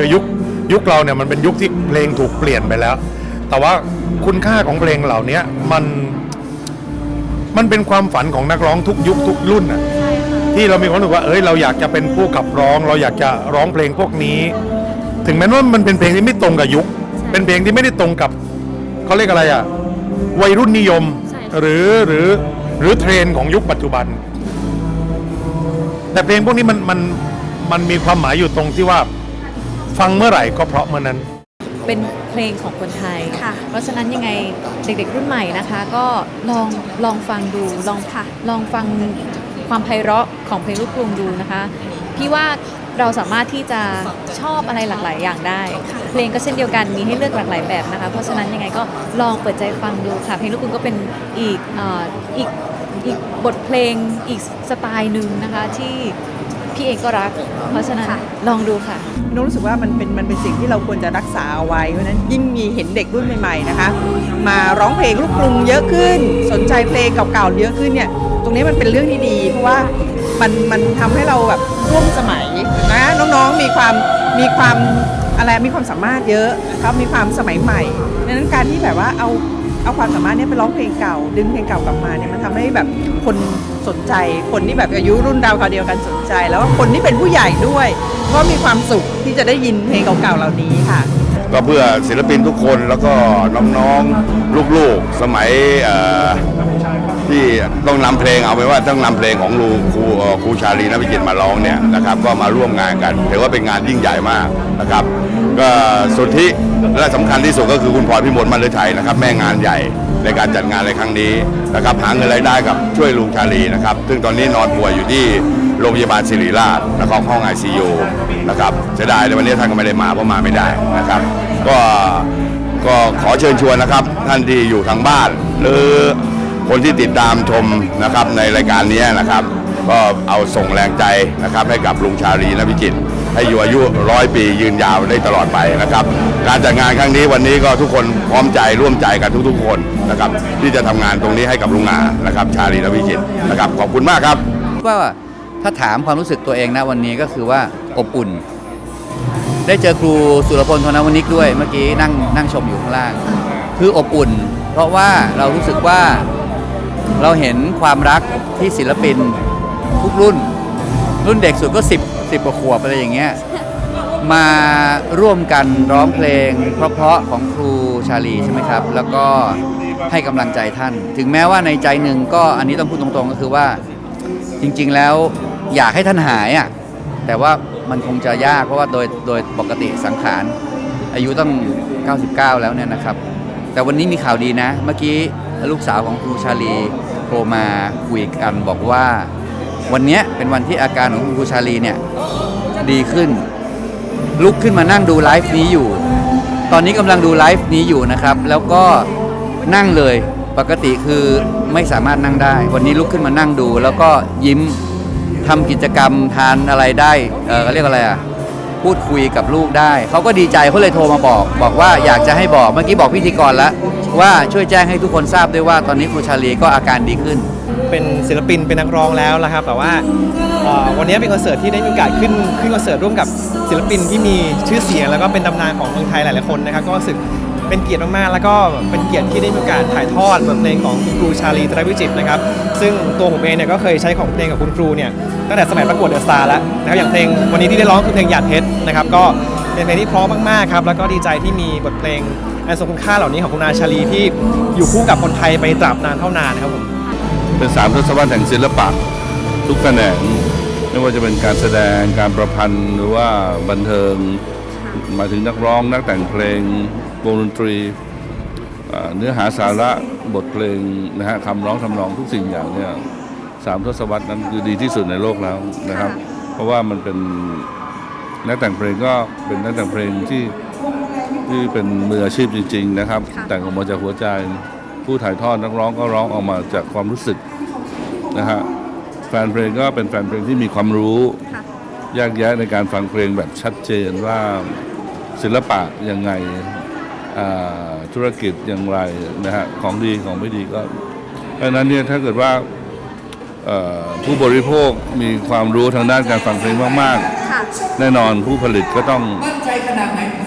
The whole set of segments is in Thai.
คือยุคยุคเราเนี่ยมันเป็นยุคที่เพลงถูกเปลี่ยนไปแล้ว แต่ว่าคุณค่าของเพลงเหล่านี้มันมันเป็นความฝันของนักร้องทุกยุคทุกรุ่นน่ะที่เรามีความรู้สึกว่าเอ้ยเราอยากจะเป็นผู้ขับร้อง เราอยากจะร้องเพลงพวกนี้ ถึงแม้ว่ามันเป็นเพลงที่ไม่ตรงกับยุค เป็นเพลงที่ไม่ได้ตรงกับเขาเรียกอะไรอะวัยรุ่นนิยมใช่ค่ะหรือหรือหรือเทรนด์ของยุคปัจจุบัน แต่เพลงพวกนี้มันมันมันมีความหมายอยู่ตรงที่ว่า ฟังเมื่อไหร่ก็เพราะเมื่อนั้น เป็นเพลงของคนไทย ค่ะ เพราะฉะนั้นยังไงเด็กๆรุ่นใหม่นะคะ ก็ลองลองฟังดูลองค่ะ ลองฟังความไพเราะของเพลงลูกกรุงดูนะคะพี่ว่าเราสามารถที่จะชอบอะไรหลากหลายอย่างได้ เพลงก็เช่นเดียวกันมีให้เลือกหลากหลายแบบนะคะ เพราะฉะนั้นยังไงก็ลองเปิดใจฟังดูค่ะ เพลงลูกกรุงก็เป็นอีกเอ่ออีกอีกบทเพลงอีกสไตล์หนึ่งนะคะที่ พี่เองก็รัก เพราะฉะนั้นค่ะลองดูค่ะนุ้รู้สึกว่ามันเป็นมันเป็นสิ่งที่เราควรจะรักษาเอาไว้เพราะฉะนั้นยิ่งมีเห็นเด็กรุ่นใหม่ๆนะคะ มาร้องเพลงลูกกรุงเยอะขึ้น สนใจเพลงเก่าๆเยอะขึ้นเนี่ยตรงนี้มันเป็นเรื่องที่ดี เพราะว่ามันมันทำให้เราแบบร่วมสมัยนะน้องๆมีความมีความอะไรมีความสามารถเยอะนะครับมีความสมัยใหม่ดังนั้นการที่แบบว่าเอา เอาความสามารถเนี้ไปร้องเพลงเก่า ดึงเพลงเก่ากลับมาเนี่ยมันทำให้แบบคนสนใจ คนที่แบบอายุรุ่นราวคราวเดียวกันสนใจ แล้วคนที่เป็นผู้ใหญ่ด้วย ก็มีความสุขที่จะได้ยินเพลงเก่าๆเหล่านี้ค่ะก็เพื่อศิลปินทุกคนแล้วก็น้องๆ ลูกๆ สมัย ที่ต้องนำเพลงเอาไปนว่าต้องนำเพลงของครูครูครูชาลีนพิจิตมาร้องเนี่ยนะครับก็มาร่วมงานกันถือว่าเป็นงานยิ่งใหญ่มากนะครับ ก็สุดที่และสำคัญที่สุดก็คือคุณพรพิมลมันเลยไทยนะครับ แม่งานใหญ่ในการจัดงานในครั้งนี้นะครับหาเงินรายได้กับช่วยลุงชาลีนะครับ ซึ่งตอนนี้นอนป่วยอยู่ที่โรงพยาบาลศิริราชนะครับห้องไอซียูนะครับเสียดายในวันนี้ท่านก็ไม่ได้มาเพราะมาไม่ได้นะครับ ก็ก็ขอเชิญชวนนะครับ ท่านที่อยู่ทางบ้านหรือ คนที่ติดตามชมนะครับในรายการนี้นะครับ ก็เอาส่งแรงใจนะครับให้กับลุงชาลีนพิจิตรให้อยู่อายุร้อยปียืนยาวได้ตลอดไปนะครับ การจัดงานครั้งนี้วันนี้ก็ทุกคนพร้อมใจร่วมใจกันทุกๆ คนนะครับที่จะทำงานตรงนี้ให้กับลุงอานะครับ ชาลีนพิจิตรนะครับขอบคุณมากครับว่าถ้าถามความรู้สึกตัวเองนะวันนี้ก็คือว่าอบอุ่น ได้เจอครูสุรพลธนวนิกด้วยเมื่อกี้นั่งนั่งชมอยู่ข้างล่าง คืออบอุ่น เพราะว่าเรารู้สึกว่า เราเห็นความรักที่ศิลปินทุกรุ่น รุ่นเด็กสุดก็ 10 10กว่าขวบอะไรอย่างเงี้ยมาร่วมกันร้องเพลง เพราะๆของครูชาลีใช่ไหมครับ แล้วก็ให้กำลังใจท่าน ถึงแม้ว่าในใจหนึ่งก็อันนี้ต้องพูดตรงๆก็คือว่าจริงๆแล้วอยากให้ท่านหายอะแต่ว่ามันคงจะยากเพราะว่าโดยโดยปกติสังขารอายุต้อง 99 แล้วเนี่ยนะครับ แต่วันนี้มีข่าวดีนะ เมื่อกี้ ลูกสาวของครูชาลีโทรมาคุยกันบอกว่า วันนี้เป็นวันที่อาการของครูชาลีเนี่ยดีขึ้น ลุกขึ้นมานั่งดูไลฟ์นี้อยู่ ตอนนี้กำลังดูไลฟ์นี้อยู่นะครับ แล้วก็นั่งเลยปกติคือไม่สามารถนั่งได้ วันนี้ลุกขึ้นมานั่งดู แล้วก็ยิ้มทำกิจกรรมทานอะไรได้เออเขาเรียกอะไรอะ พูดคุยกับลูกได้ เขาก็ดีใจเขาเลยโทรมาบอก บอกว่าอยากจะให้บอกเมื่อกี้บอกพิธีกรแล้ว ว่าช่วยแจ้งให้ทุกคนทราบด้วยว่าตอนนี้ครูชาลีก็อาการดีขึ้น เป็นศิลปินเป็นนักร้องแล้วนะครับ แต่ว่าเอ่อวันนี้เป็นคอนเสิร์ตที่ได้มีโอกาสขึ้นขึ้นคอนเสิร์ตร่วมกับศิลปินที่มีชื่อเสียงแล้วก็เป็นตำนานของเมืองไทยหลายๆคนนะครับก็รู้สึกเป็นเกียรติมากๆแล้วก็เป็นเกียรติที่ได้มีโอกาสถ่ายทอดบทเพลงของคุณครูชาลีตรวิจิตรนะครับซึ่งตัวผมเองเนี่ยก็เคยใช้ของเพลงกับคุณครูเนี่ย ตั้งแต่สมัยประกวดเดอะสตาร์แล้วนะครับอย่างเพลงวันนี้ที่ได้ร้องคือเพลงหยาดเพชรนะครับก็เป็นเพลงที่เพราะมากๆครับแล้วก็ดีใจที่มีบทเพลงอันทรงคุณค่าเหล่านี้ของคุณอาชาลีที่อยู่คู่กับคนไทยไปตราบนานเท่านานนะครับผมเป็นสามทศวรรษแห่งศิลปะทุกแขนงไม่ว่าจะเป็นการแสดงการประพันธ์หรือว่าบันเทิงมาถึงนักร้องนักแต่งเพลงวงดนตรีเนื้อหาสาระบทเพลงนะฮะคำร้องทำนองทุกสิ่งอย่างเนี่ย สามทศวรรษนั้นคือดีที่สุดในโลกแล้วนะครับ เพราะว่ามันเป็นนักแต่งเพลงก็เป็นนักแต่งเพลงที่ที่เป็นมืออาชีพจริง ๆ นะครับ แต่งออกมาจากหัวใจ ผู้ถ่ายทอดนักร้องก็ร้องออกมาจากความรู้สึกนะฮะแฟนเพลงก็เป็นแฟนเพลงที่มีความรู้แยกแยะในการฟังเพลงแบบชัดเจนว่าศิลปะยังไงอ่าธุรกิจอย่างไรนะฮะของดีของไม่ดีก็เพราะฉะนั้นเนี่ยถ้าเกิดว่าเอ่อ ผู้บริโภคมีความรู้ทางด้านการฟังเพลงมากค่ะแน่นอนผู้ผลิตก็ต้อง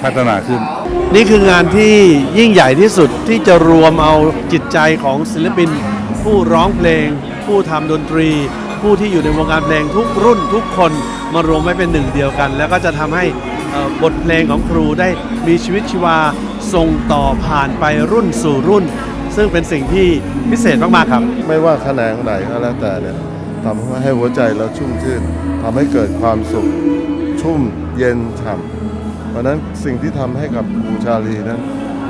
พัฒนาขึ้น นี่คืองานที่ยิ่งใหญ่ที่สุดที่จะรวมเอาจิตใจของศิลปิน ผู้ร้องเพลง ผู้ทำดนตรี ผู้ที่อยู่ในวงการเพลงทุกรุ่นทุกคนมารวมไว้เป็นหนึ่งเดียวกัน แล้วก็จะทำให้เอ่อบทเพลงของครูได้มีชีวิตชีวาส่งต่อผ่านไปรุ่นสู่รุ่น ซึ่งเป็นสิ่งที่พิเศษมากๆครับ ไม่ว่าแขนงไหนก็แล้วแต่เนี่ยทำให้หัวใจเราชุ่มชื่นทำให้เกิดความสุขชุ่มเย็นฉ่ำเพราะนั้นสิ่งที่ทำให้กับครูชาลีนั้น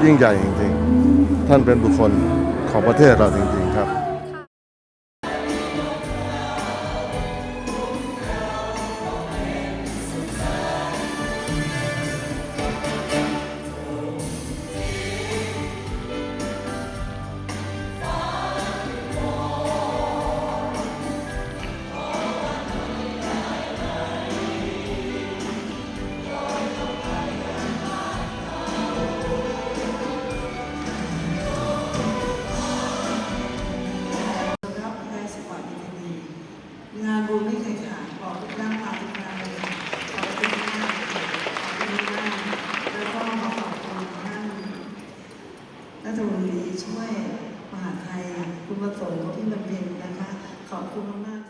ยิ่งใหญ่จริงๆ ท่านเป็นบุคคลของประเทศเราจริงๆ รัฐมนตรีช่วยมหาไทยคุณประสงค์ที่บรรเป็นนะคะ ขอบคุณมาก